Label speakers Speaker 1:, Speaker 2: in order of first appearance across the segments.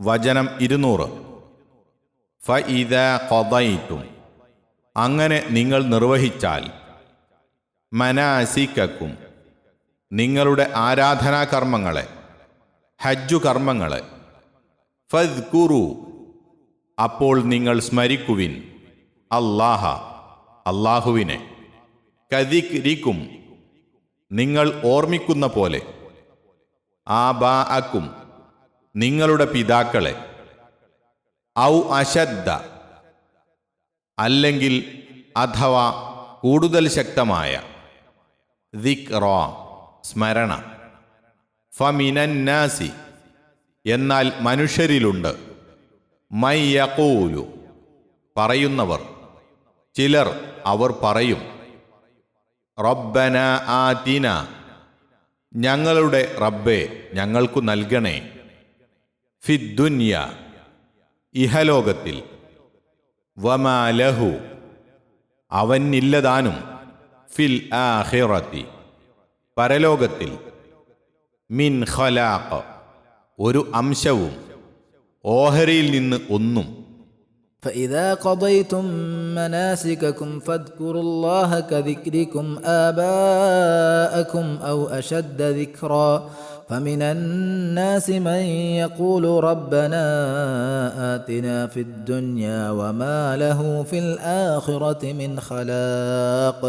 Speaker 1: വചനം ഇരുന്നൂറ്. ഫ ഇത കൊതയിട്ടും അങ്ങനെ നിങ്ങൾ നിർവഹിച്ചാൽ മനാസിക്കും നിങ്ങളുടെ ആരാധനാ കർമ്മങ്ങളെ ഹജ്ജു കർമ്മങ്ങളെ ഫദ്കുറു. അപ്പോൾ നിങ്ങൾ സ്മരിക്കുവിൻ അല്ലാഹ അള്ളാഹുവിനെ കതിരിക്കും നിങ്ങൾ ഓർമ്മിക്കുന്ന പോലെ ആബാ അക്കും നിങ്ങളുടെ പിതാക്കളെ. ഔ അശദ്ധ അല്ലെങ്കിൽ അഥവാ കൂടുതൽ ശക്തമായ. ദിക്റ സ്മരണ. ഫമിനന്നാസി എന്നാൽ മനുഷ്യരിലുണ്ട്. മയ്യക്കൂലു പറയുന്നവർ. ചിലർ അവർ പറയും. റബ്ബന ആതിന. ഞങ്ങളുടെ റബ്ബെ ഞങ്ങൾക്കു നൽകണേ. ഫിദ്ദുന്യ ഇഹലോകത്തിൽ വമാലഹു അവനില്ലതാനും ഫിൽ ആഹിറത്തി പരലോകത്തിൽ മിൻ ഖലാഖ് ഒരു അംശവും ഓഹരിയിൽ നിന്ന് ഒന്നും
Speaker 2: فإذا قضيتم مناسككم فاذكروا الله كذكركم آباءكم أو أشد ذكرا فمن الناس من يقول ربنا آتنا في الدنيا وما له في الآخرة من خلاق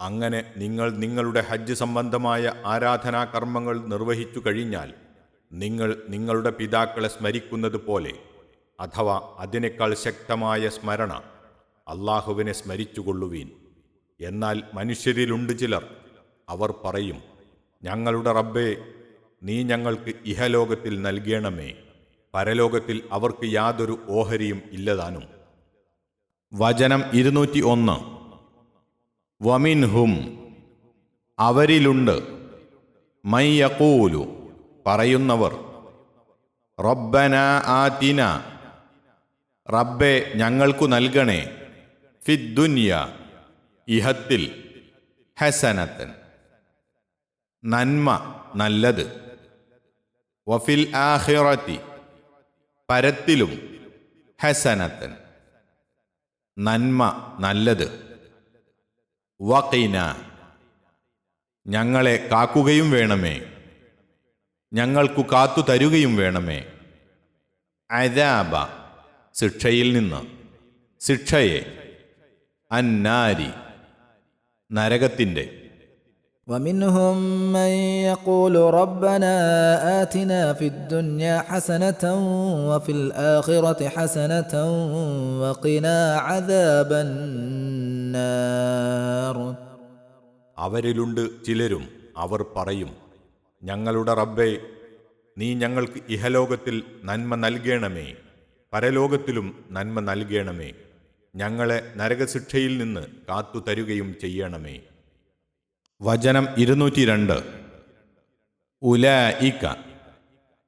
Speaker 1: അങ്ങനെ നിങ്ങൾ നിങ്ങളുടെ ഹജ്ജ് സംബന്ധമായ ആരാധനാ കർമ്മങ്ങൾ നിർവഹിച്ചു കഴിഞ്ഞാൽ നിങ്ങൾ നിങ്ങളുടെ പിതാക്കളെ സ്മരിക്കുന്നത് പോലെ അഥവാ അതിനേക്കാൾ ശക്തമായ സ്മരണ അള്ളാഹുവിനെ സ്മരിച്ചുകൊള്ളുവീൻ എന്നാൽ മനുഷ്യരിലുണ്ട് ചിലർ അവർ പറയും ഞങ്ങളുടെ റബ്ബേ നീ ഞങ്ങൾക്ക് ഇഹലോകത്തിൽ നൽകേണമേ. പരലോകത്തിൽ അവർക്ക് യാതൊരു ഓഹരിയും ഇല്ലതാനും. വചനം ഇരുന്നൂറ്റി ഒന്ന് വമിൻഹും അവരിലുണ്ട്. മയ്യക്കൂലു പറയുന്നവർ റബ്ബന ആതിന റബ്ബെ ഞങ്ങൾക്കു നൽകണേ ഫിദ്ദുന്യ ഇഹത്തിൽ ഹസനത്തൻ. നന്മ നല്ലത്. വഫിൽ ആഹിറത്തി പരത്തിലും ഹസനത്തൻ. നന്മ നല്ലത്. വഖീന ഞങ്ങളെ കാക്കുകയും വേണമേ. ഞങ്ങൾക്കു കാത്തു തരുകയും വേണമേ. അദാബ ശിക്ഷയിൽ നിന്ന്. ശിക്ഷയെ അന്നാരി നരകത്തിന്റെ
Speaker 2: ومنهم من يقول ربنا آتنا في الدنيا حسنة وفي الآخرة حسنة وقنا عذاب النار
Speaker 1: അവരിലുണ്ട് ചിലരും അവർ പറയും ഞങ്ങളുടെ റബ്ബേ നീ ഞങ്ങൾക്ക് ഇഹലോകത്തിൽ നന്മ നൽകണമേ പരലോകത്തിലും നന്മ നൽകണമേ ഞങ്ങളെ നരകശിക്ഷയിൽ നിന്ന് കാത്തു തരുകയും ചെയ്യണമേ വചനം ഇരുന്നൂറ്റി രണ്ട് ഉല ഇക്ക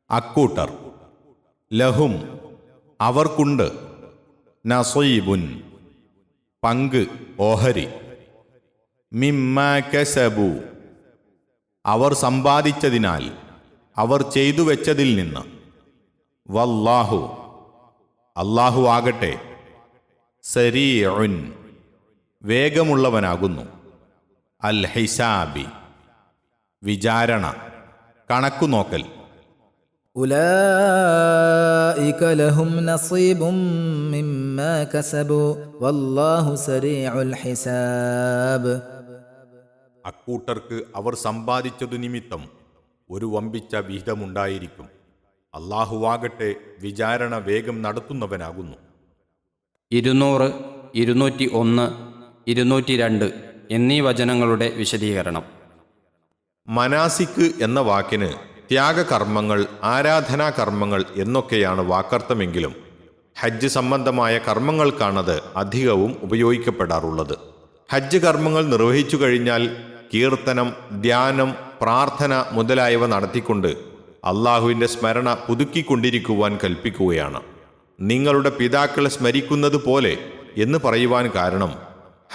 Speaker 1: അക്കൂട്ടർ ലഹും അവർക്കുണ്ട് നസീബുൻ പങ്ക് ഓഹരി. മിമ്മ കസബു അവർ സമ്പാദിച്ചതിനാൽ അവർ ചെയ്തു വെച്ചതിൽ നിന്ന്. വല്ലാഹു അല്ലാഹു ആകട്ടെ സരീഉൻ വേഗമുള്ളവനാകുന്നു. അൽ ഹിസാബി വിചാരണ കണക്കുനോക്കൽ
Speaker 2: أولئك لهم نصيب مما كسبوا والله سريع الحساب
Speaker 1: അക്കൂട്ടർക്ക് അവർ സമ്പാദിച്ചതു നിമിത്തം ഒരു വമ്പിച്ച വിഹിതമുണ്ടായിരിക്കും അള്ളാഹുവാകട്ടെ വിചാരണ വേഗം നടത്തുന്നവനാകുന്നു
Speaker 3: ഇരുന്നൂറ് ഇരുന്നൂറ്റി ഒന്ന് ഇരുന്നൂറ്റി രണ്ട് എന്നീ വചനങ്ങളുടെ വിശദീകരണം.
Speaker 1: മനാസിക്ക് എന്ന വാക്കിന് ത്യാഗകർമ്മങ്ങൾ ആരാധനാ കർമ്മങ്ങൾ എന്നൊക്കെയാണ് വാക്കർത്ഥമെങ്കിലും ഹജ്ജ് സംബന്ധമായ കർമ്മങ്ങൾക്കാണത് അധികവും ഉപയോഗിക്കപ്പെടാറുള്ളത്. ഹജ്ജ് കർമ്മങ്ങൾ നിർവഹിച്ചു കഴിഞ്ഞാൽ കീർത്തനം ധ്യാനം പ്രാർത്ഥന മുതലായവ നടത്തിക്കൊണ്ട് അള്ളാഹുവിന്റെ സ്മരണ പുതുക്കിക്കൊണ്ടിരിക്കുവാൻ കൽപ്പിക്കുകയാണ്. നിങ്ങളുടെ പിതാക്കളെ സ്മരിക്കുന്നത് പോലെ എന്ന് പറയുവാൻ കാരണം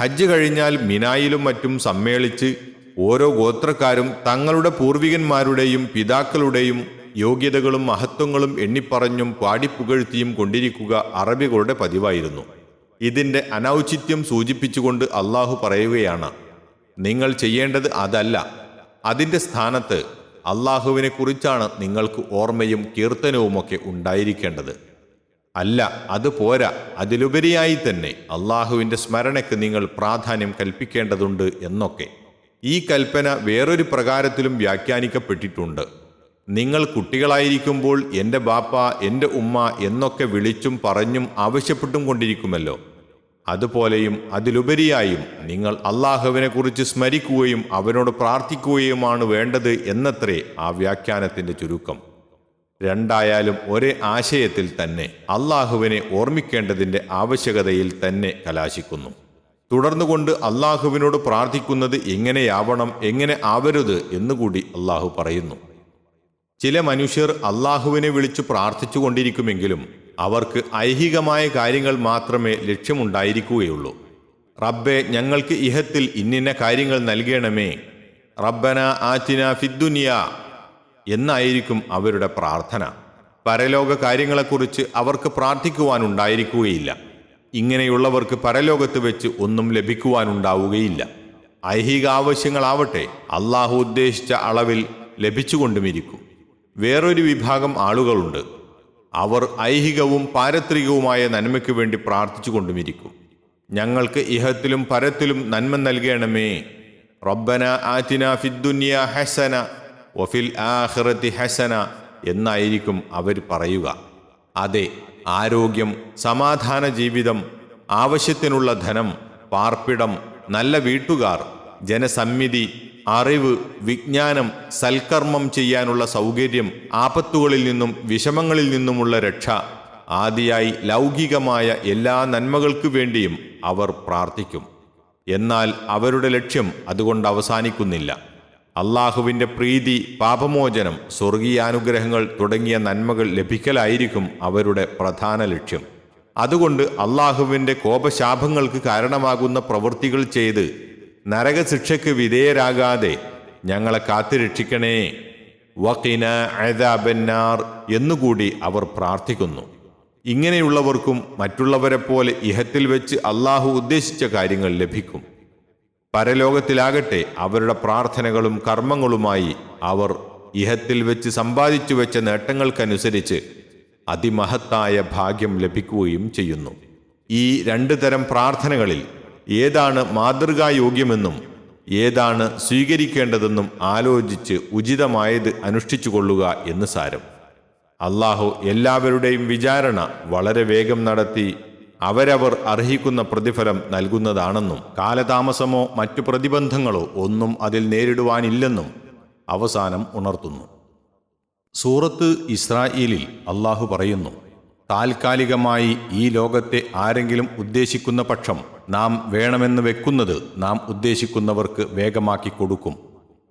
Speaker 1: ഹജ്ജ് കഴിഞ്ഞാൽ മിനായിലും മറ്റും സമ്മേളിച്ച് ഓരോ ഗോത്രക്കാരും തങ്ങളുടെ പൂർവികന്മാരുടെയും പിതാക്കളുടെയും യോഗ്യതകളും മഹത്വങ്ങളും എണ്ണിപ്പറഞ്ഞും പാടിപ്പുകഴ്ത്തിയും കൊണ്ടിരിക്കുക അറബികളുടെ പതിവായിരുന്നു. ഇതിന്റെ അനൗചിത്യം സൂചിപ്പിച്ചുകൊണ്ട് അള്ളാഹു പറയുകയാണ് നിങ്ങൾ ചെയ്യേണ്ടത് അതല്ല. അതിന്റെ സ്ഥാനത്ത് അള്ളാഹുവിനെ കുറിച്ചാണ് നിങ്ങൾക്ക് ഓർമ്മയും കീർത്തനവുമൊക്കെ ഉണ്ടായിരിക്കേണ്ടത്. അല്ല അത് പോരാ. അതിലുപരിയായി തന്നെ അള്ളാഹുവിന്റെ സ്മരണയ്ക്ക് നിങ്ങൾ പ്രാധാന്യം കൽപ്പിക്കേണ്ടതുണ്ട് എന്നൊക്കെ. ഈ കൽപ്പന വേറൊരു പ്രകാരത്തിലും വ്യാഖ്യാനിക്കപ്പെട്ടിട്ടുണ്ട്. നിങ്ങൾ കുട്ടികളായിരിക്കുമ്പോൾ എന്റെ ബാപ്പ എന്റെ ഉമ്മ എന്നൊക്കെ വിളിച്ചും പറഞ്ഞും ആവശ്യപ്പെട്ടും കൊണ്ടിരിക്കുമല്ലോ. അതുപോലെയും അതിലുപരിയായും നിങ്ങൾ അള്ളാഹുവിനെക്കുറിച്ച് സ്മരിക്കുകയും അവനോട് പ്രാർത്ഥിക്കുകയുമാണ് വേണ്ടത് എന്നത്രേ ആ വ്യാഖ്യാനത്തിന്റെ ചുരുക്കം. രണ്ടായാലും ഒരേ ആശയത്തിൽ തന്നെ അള്ളാഹുവിനെ ഓർമ്മിക്കേണ്ടതിന്റെ ആവശ്യകതയിൽ തന്നെ കലാശിക്കുന്നു. തുടർന്നുകൊണ്ട് അള്ളാഹുവിനോട് പ്രാർത്ഥിക്കുന്നത് എങ്ങനെയാവണം എങ്ങനെ ആവരുത് എന്നുകൂടി അള്ളാഹു പറയുന്നു. ചില മനുഷ്യർ അള്ളാഹുവിനെ വിളിച്ചു പ്രാർത്ഥിച്ചുകൊണ്ടിരിക്കുമെങ്കിലും അവർക്ക് ഐഹികമായ കാര്യങ്ങൾ മാത്രമേ ലക്ഷ്യമുണ്ടായിരിക്കുകയുള്ളൂ. റബ്ബെ ഞങ്ങൾക്ക് ഇഹത്തിൽ ഇന്നിന്ന കാര്യങ്ങൾ നൽകണമേ. റബ്ബന ആറ്റിന ഫിദ്ദുനിയ എന്നായിരിക്കും അവരുടെ പ്രാർത്ഥന. പരലോക കാര്യങ്ങളെക്കുറിച്ച് അവർക്ക് പ്രാർത്ഥിക്കുവാനുണ്ടായിരിക്കുകയില്ല. ഇങ്ങനെയുള്ളവർക്ക് പരലോകത്ത് വെച്ച് ഒന്നും ലഭിക്കുവാനുണ്ടാവുകയില്ല. ഐഹിക ആവശ്യങ്ങളാവട്ടെ അള്ളാഹു ഉദ്ദേശിച്ച അളവിൽ ലഭിച്ചുകൊണ്ടുമിരിക്കും. വേറൊരു വിഭാഗം ആളുകളുണ്ട്. അവർ ഐഹികവും പാരത്രികവുമായ നന്മയ്ക്ക് വേണ്ടി പ്രാർത്ഥിച്ചുകൊണ്ടുമിരിക്കും. ഞങ്ങൾക്ക് ഇഹത്തിലും പരത്തിലും നന്മ നൽകണമേ. റബ്ബന ആറ്റിന ഫിദ്ദുനിയ ഹസന വഫിൽ ആഹ്റത്തി ഹസന എന്നായിരിക്കും അവർ പറയുക. അതെ ആരോഗ്യം സമാധാന ജീവിതം ആവശ്യത്തിനുള്ള ധനം പാർപ്പിടം നല്ല വീട്ടുകാർ ജനസമ്മിതി അറിവ് വിജ്ഞാനം സൽക്കർമ്മം ചെയ്യാനുള്ള സൗകര്യം ആപത്തുകളിൽ നിന്നും വിഷമങ്ങളിൽ നിന്നുമുള്ള രക്ഷ ആദിയായി ലൗകികമായ എല്ലാ നന്മകൾക്കു വേണ്ടിയും അവർ പ്രാർത്ഥിക്കും. എന്നാൽ അവരുടെ ലക്ഷ്യം അതുകൊണ്ട് അവസാനിക്കുന്നില്ല. അള്ളാഹുവിന്റെ പ്രീതി പാപമോചനം സ്വർഗീയാനുഗ്രഹങ്ങൾ തുടങ്ങിയ നന്മകൾ ലഭിക്കലായിരിക്കും അവരുടെ പ്രധാന ലക്ഷ്യം. അതുകൊണ്ട് അള്ളാഹുവിന്റെ കോപശാപങ്ങൾക്ക് കാരണമാകുന്ന പ്രവൃത്തികൾ ചെയ്ത് നരകശിക്ഷയ്ക്ക് വിധേയരാകാതെ ഞങ്ങളെ കാത്തുരക്ഷിക്കണേ. വക്കിന അഴതാബന്നാർ എന്നുകൂടി അവർ പ്രാർത്ഥിക്കുന്നു. ഇങ്ങനെയുള്ളവർക്കും മറ്റുള്ളവരെ പോലെ ഇഹത്തിൽ വെച്ച് അള്ളാഹു ഉദ്ദേശിച്ച കാര്യങ്ങൾ ലഭിക്കും. പരലോകത്തിലാകട്ടെ അവരുടെ പ്രാർത്ഥനകളും കർമ്മങ്ങളുമായി അവർ ഇഹത്തിൽ വെച്ച് സമ്പാദിച്ചു വെച്ച നേട്ടങ്ങൾക്കനുസരിച്ച് അതിമഹത്തായ ഭാഗ്യം ലഭിക്കുകയും ചെയ്യുന്നു. ഈ രണ്ടു തരം പ്രാർത്ഥനകളിൽ ഏതാണ് മാതൃകായോഗ്യമെന്നും ഏതാണ് സ്വീകരിക്കേണ്ടതെന്നും ആലോചിച്ച് ഉചിതമായത് അനുഷ്ഠിച്ചുകൊള്ളുക എന്ന് സാരം. അള്ളാഹു എല്ലാവരുടെയും വിചാരണ വളരെ വേഗം നടത്തി അവരവർ അർഹിക്കുന്ന പ്രതിഫലം നൽകുന്നതാണെന്നും കാലതാമസമോ മറ്റു പ്രതിബന്ധങ്ങളോ ഒന്നും അതിൽ നേരിടുവാനില്ലെന്നും അവസാനം ഉണർത്തുന്നു. സൂറത്ത് ഇസ്രായേലിൽ അള്ളാഹു പറയുന്നു താൽക്കാലികമായി ഈ ലോകത്തെ ആരെങ്കിലും ഉദ്ദേശിക്കുന്ന പക്ഷം നാം വേണമെന്ന് വെക്കുന്നത് നാം ഉദ്ദേശിക്കുന്നവർക്ക് വേഗമാക്കി കൊടുക്കും.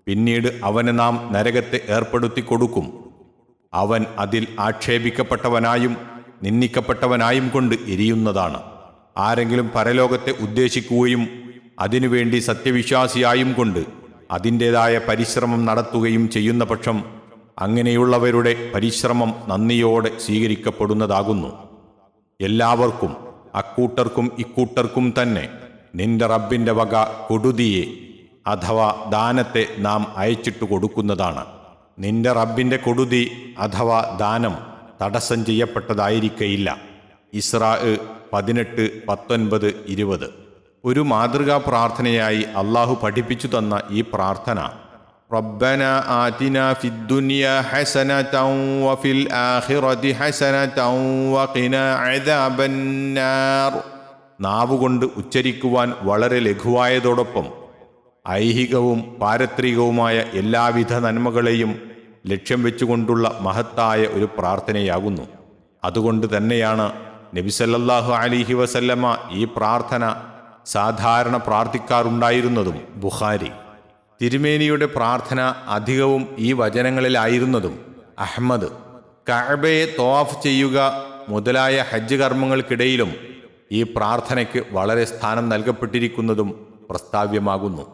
Speaker 1: പിന്നീട് അവന് നാം നരകത്തെ ഏർപ്പെടുത്തി കൊടുക്കും. അവൻ അതിൽ ആക്ഷേപിക്കപ്പെട്ടവനായും നിന്ദിക്കപ്പെട്ടവനായും കൊണ്ട് എരിയുന്നതാണ്. ആരെങ്കിലും പരലോകത്തെ ഉദ്ദേശിക്കുകയും അതിനുവേണ്ടി സത്യവിശ്വാസിയായും കൊണ്ട് അതിന്റെതായ പരിശ്രമം നടത്തുകയും ചെയ്യുന്ന പക്ഷം അങ്ങനെയുള്ളവരുടെ പരിശ്രമം നന്ദിയോടെ സ്വീകരിക്കപ്പെടുന്നതാകുന്നു. എല്ലാവർക്കും അക്കൂട്ടർക്കും ഇക്കൂട്ടർക്കും തന്നെ നിന്റെ റബ്ബിന്റെ വക കൊടുതിയെ അഥവാ ദാനത്തെ നാം അയച്ചിട്ട് കൊടുക്കുന്നതാണ്. നിന്റെ റബ്ബിന്റെ കൊടുതി അഥവാ ദാനം തടസ്സം ചെയ്യപ്പെട്ടതായിരിക്കയില്ല. ഇസ്രാ പതിനെട്ട് പത്തൊൻപത് ഇരുപത്. ഒരു മാതൃകാ പ്രാർത്ഥനയായി അള്ളാഹു പഠിപ്പിച്ചു തന്ന ഈ പ്രാർത്ഥന. റബ്ബന ആതിന ഫിദ്ദുനിയ ഹസനതൻ വഫിൽ ആഖിറതി ഹസനതൻ വഖിന അദാബന്നാർ നാവുകൊണ്ട് ഉച്ചരിക്കുവാൻ വളരെ ലഘുവായതോടൊപ്പം ഐഹികവും പാരത്രികവുമായ എല്ലാവിധ നന്മകളെയും ലക്ഷ്യം വെച്ചുകൊണ്ടുള്ള മഹത്തായ ഒരു പ്രാർത്ഥനയാകുന്നു. അതുകൊണ്ട് തന്നെയാണ് നബിസല്ലാഹു അലിഹി വസല്ലമ ഈ പ്രാർത്ഥന സാധാരണ പ്രാർത്ഥിക്കാറുണ്ടായിരുന്നതും ബുഖാരി. തിരുമേനിയുടെ പ്രാർത്ഥന അധികവും ഈ വചനങ്ങളിലായിരുന്നതും അഹമ്മദ് കഅബയെ തോഫ് ചെയ്യുക മുതലായ ഹജ്ജ് കർമ്മങ്ങൾക്കിടയിലും ഈ പ്രാർത്ഥനയ്ക്ക് വളരെ സ്ഥാനം നൽകപ്പെട്ടിരിക്കുന്നതും പ്രസ്താവ്യമാകുന്നു.